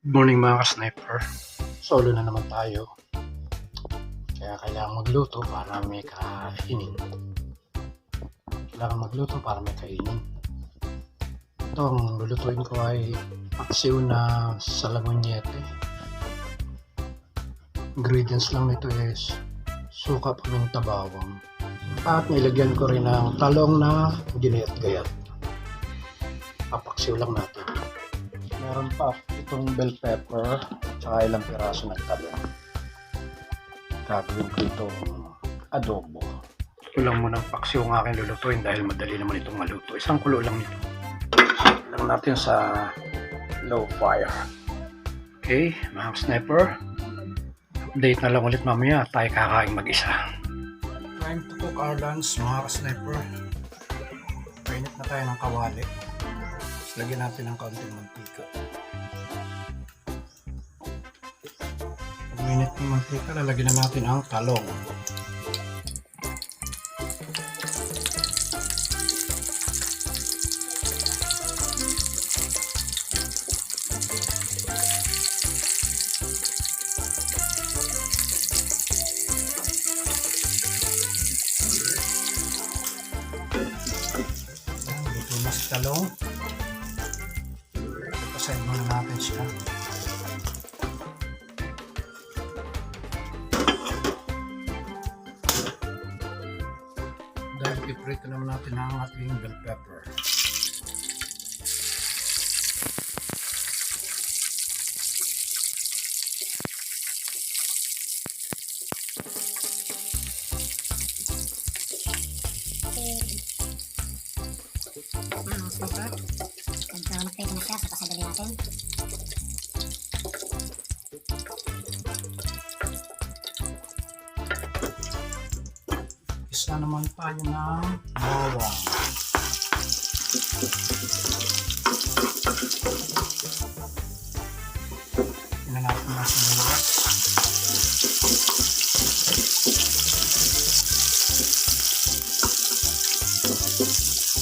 morning mga ka-sniper. Solo na naman tayo. Kaya kailangan magluto para may kainin. Kailangan magluto para may kainin. Ito ang lulutuin ko ay paksiw na salagonyete. Ingredients lang nito is suka, paminta, bawang. At nilagyan ko rin ng talong na ginayat-gayat. Papaksiw lang natin. Meron pa itong bell pepper tsaka ilang piraso ng talong. Gagawin ko itong adobo. Ito lang muna ang paksiw ang aking lulutuin dahil madali naman itong maluto. Isang kulo lang nito. Lang natin sa low fire. Okay, mga sniper. Update na lang ulit mamaya. Tayo kakain mag-isa. Time to cook our lunch mga sniper. Painit na tayo ng kawali. Lagyan natin ng kaunting mantika. Pag minute ng mantika, lalagyan na natin ang talong. Talong. Piprito naman natin ang ating bell pepper. Mga sniper. Medyo mag-prito na siya sa pasadali natin. Isa naman tayo ng bawang. Tingnan natin na sibuyas.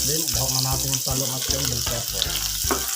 Then, ilahok na natin yung talong at yung bell pepper.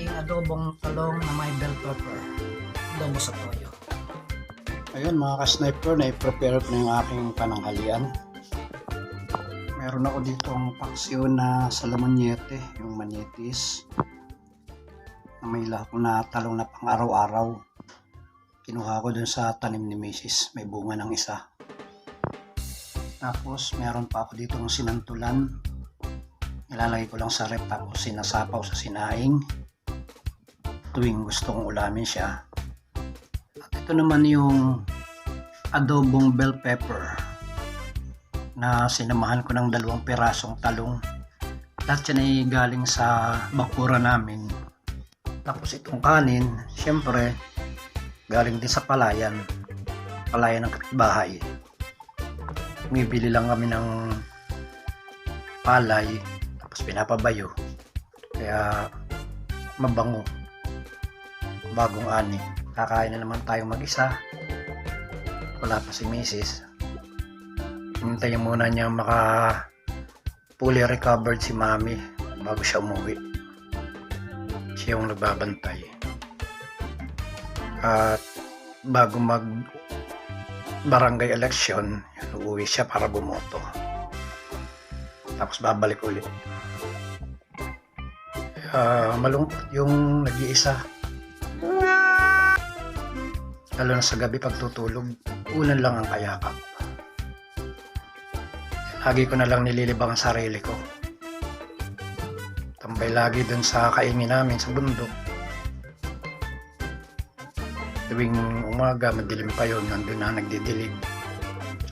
Ang ating adobong talong na may bell pepper. Adobo sa toyo. Ayun mga ka-sniper, na-prepare ko na yung aking pananghalian. Meron ako dito ang paksiw na salamonyete, yung manietis. Na may lahok na talong na pang araw-araw. Kinuha ko dun sa tanim ni Mrs. May bunga ng isa. Tapos meron pa ako dito ng sinantulan Nilalagay ko lang sa rep tapos sinasapaw sa sinaing tuwing gusto kong ulamin siya. At ito naman yung adobong bell pepper na sinamahan ko ng dalawang pirasong talong. Lahat yan ay galing sa bakura namin. Tapos itong kanin, syempre, galing din sa palayan. Palayan ng kapitbahay. Bumibili lang kami ng palay tapos pinapabayo kaya mabango bagong ani. Kakain na naman tayo mag-isa. Wala pa si misis. Hintayin muna niya maka fully recovered si mami bago siya umuwi. Siya yung nagbabantay. At bago mag barangay election uuwi siya para bumoto. Tapos babalik ulit. Ah, malungkot yung nag-iisa. Lalo na sa gabi pagtutulog, unan lang ang kayakap. Lagi ko na lang nililibang ang sarili ko. Tambay lagi dun sa kaingin namin sa bundok. Tuwing umaga, madilim pa yun, nandun na nagdidilig.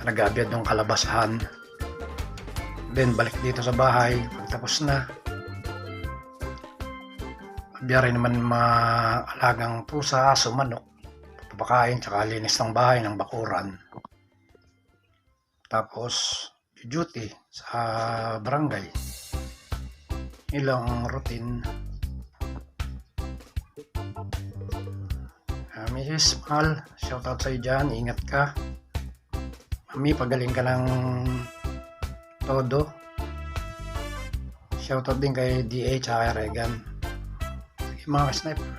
Nag-aabyad ng kalabasahan. Then, balik dito sa bahay, pagtapos na. Biyari naman maalagang pusa, aso, manok. Pagpapakain, tsaka linis ng bahay, ng bakuran. Tapos, duty sa barangay. Ilang routine. Uh, Mrs. Mal, shoutout sa'yo dyan. Ingat ka. Mami, pagaling ka ng todo. Shoutout din kay DA tsaka kay Regan. Sige mga sniper.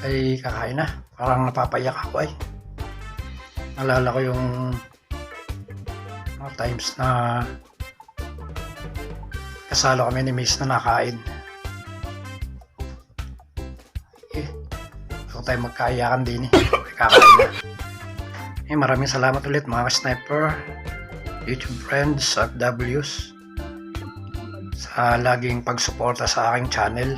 Ay, kakain na. Parang napapayak ako ay. Nalala ko yung mga times na kasalo kami ni Miss na nakain. Eh, ako tayo magkaiyakan din eh. Kakain na. Eh, maraming salamat ulit mga sniper, YouTube friends at Ws sa laging pagsuporta sa aking channel.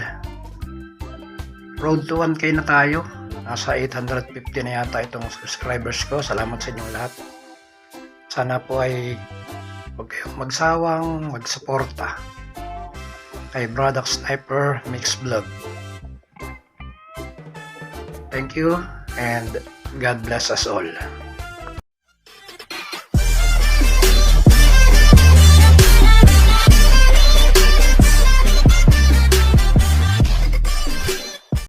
Road to 1K na tayo. Nasa 850 na yata itong subscribers ko. Salamat sa inyong lahat. Sana po ay huwag kayong magsawang magsuporta kay Braddock Sniper Mix Vlog. Thank you and God bless us all.